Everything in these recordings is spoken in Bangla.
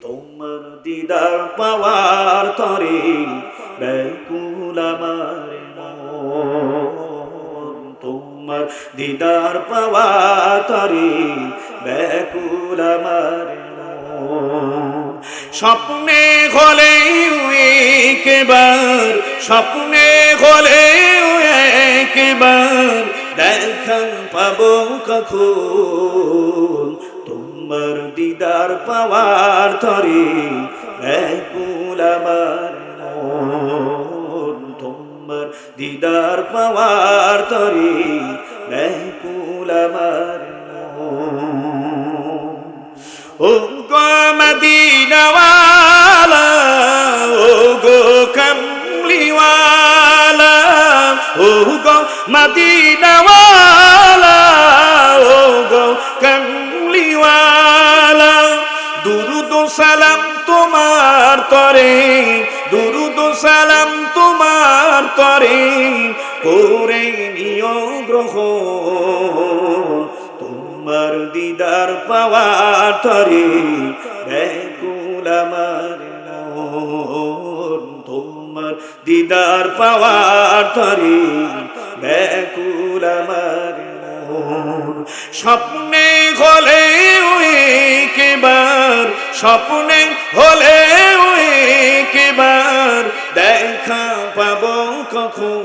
তোমার দিদার পাওয়ার তরে ব্যাকুল আমার। তোমার দিদার পাওয়ার তরে ব্যাকুল আমার। স্বপ্নে হলে একবার, স্বপ্নে হলে একবার, দেখা পাবো কখন তোমার দিদার পাওয়ার তরে ব্যাকুল আমার। তোমার দিদার পাওয়ার তরে ব্যাকুল আমার। ও গো মদিনাওয়ালা ও গো কমলিওয়ালা ও গো সালাম তোমার তরে দুরুদ সালাম তোমার তরে করে নিয় গ্রহ তোমার দিদার পাওয়ার তরে, ব্যাকুল তোমার দিদার পাওয়ার তরে, ব্যাকুল আমার। স্বপ্নে হলে কেবার স্বপ্নে হলে কেবার দেখা পাব কখন?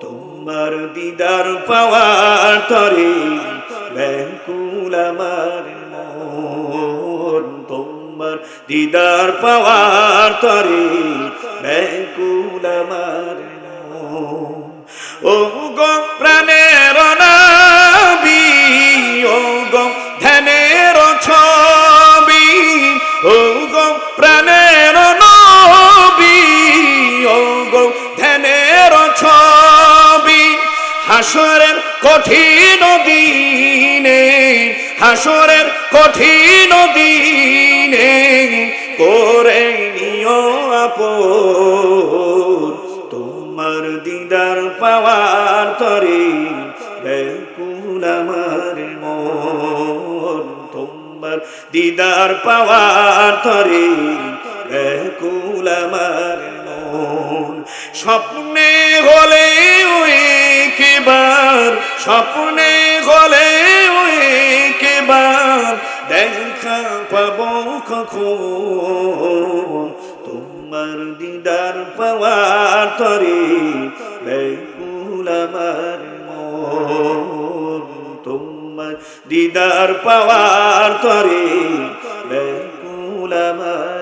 তোমার দিদার পাওয়ার তরে ব্যাকুল আমার তোমার দিদার পাওয়ার তরে ব্যাকুল আমার ও গো হাসরের কঠিন দিনে, হাসরের কঠিন দিনে করে নিও আপন। তোমার দিদার পাওয়ার তরে ব্যাকুল আমার মন। তোমার দিদার পাওয়ার তরে ব্যাকুল আমার মন। স্বপ্নে হলে দেখা পাবো কখন তোমার দিদার পাওয়ার তরে ব্যাকুল আমার মন তোমার দিদার পাওয়ার তরে ব্যাকুল আমার